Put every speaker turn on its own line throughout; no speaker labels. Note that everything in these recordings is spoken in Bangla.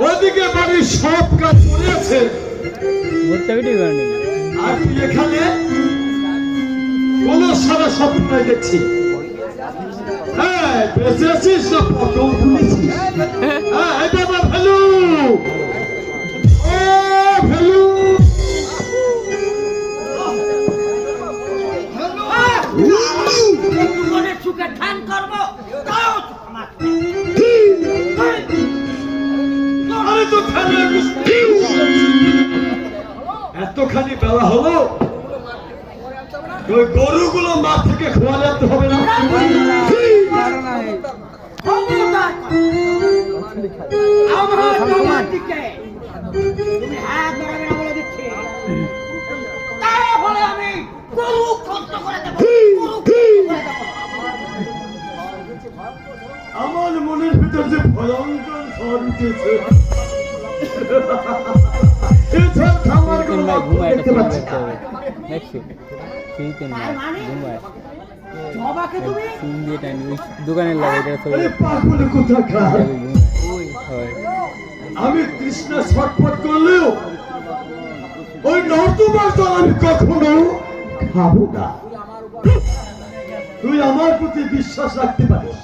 ওদিকে বাড়ির সব কাজ করেছে আর এখানে কোন সারা স্বপ্ন দেখছি হ্যাঁ বেঁচে আছিস না ফটো তুলেছিস এতখানি বেলা হলো। ওই গরুগুলো মাঠ থেকে খোয়ালে তো হবে না।
তুমি হাত ধরাবে বলে দিচ্ছি। তাহলে আমি গরু খত্ত করে দেবো।
ছবি
আরে পাগল কোথাকার?
ঘুমায় হয়
আমি কৃষ্ণ ছটফট করলেও ওই নর্দমার জল আমি কখনো খাব না। তুই আমার প্রতি বিশ্বাস রাখতে পারিস।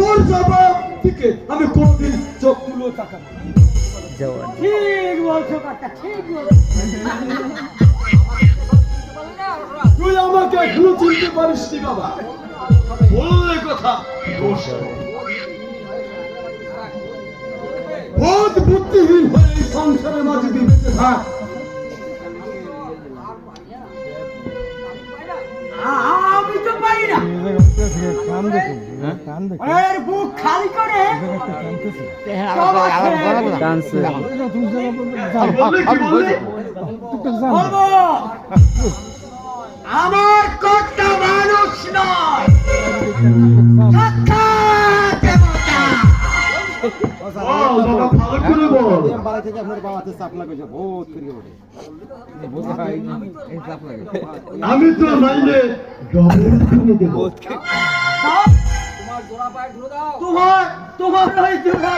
তোর জবাব থেকে আমি কোনদিন চোখ তুলো তাকাবো
ঠিক বলছো কথা ঠিক
তুই আমাকে এখনও চিনতে পারিস নি বাবা। বললে কথা দোষ বুদ্ধিহীন হয়ে এই সংসারের মাঝে দিয়ে বেঁচে থাক।
ওর বুক খালি করে। সবার ছেড়ে
ডান্স।
বললে কি বললে
বলব আমার কর্তা মানুষ নয়।
বল করে বল।
বাড়ি থেকে আপনার বাবাতে চাপ লাগবে বহুত করে ওঠে
আমি তো মাইনে ডবল কিনে দেবো।
তোমার তোমার ওই জোড়া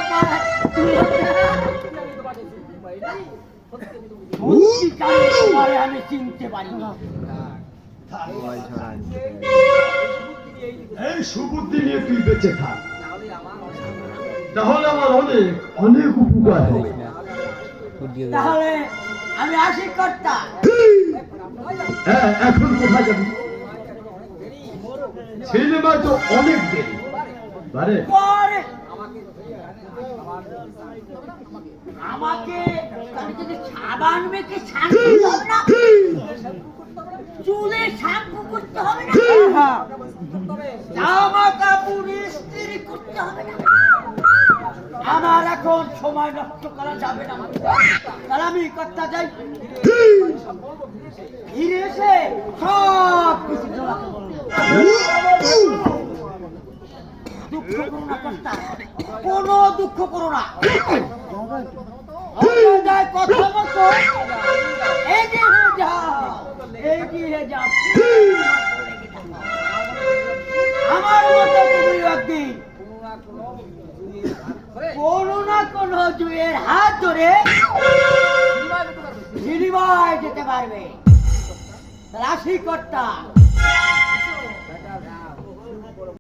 পায় আমি চিনতে পারি না।
এই সুবুদ্ধি নিয়ে তুই বেঁচে থাক। তাহলে আমার অনেক অনেক উপকার হবে।
তাহলে আমি আসি কর্তা
হ্যাঁ এখন কোথায় যাবি? সিনেমা তো অনেক দেরি।
পরে আমাকে শ্যাম্পু হবে না চুলে শ্যাম্পু করতে হবে না। জামা কাপড় ইস্ত্রি করতে হবে না। আমার এখন সময় নষ্ট করা যাবে না। তাহলে আমি কর্তা যাই করো না। কোনো দুঃখ করো না কথা আমার মতো তুমি কোনো না কোনো জুয়ের হাত ধরে যেতে পারবে। রাশি কর্তা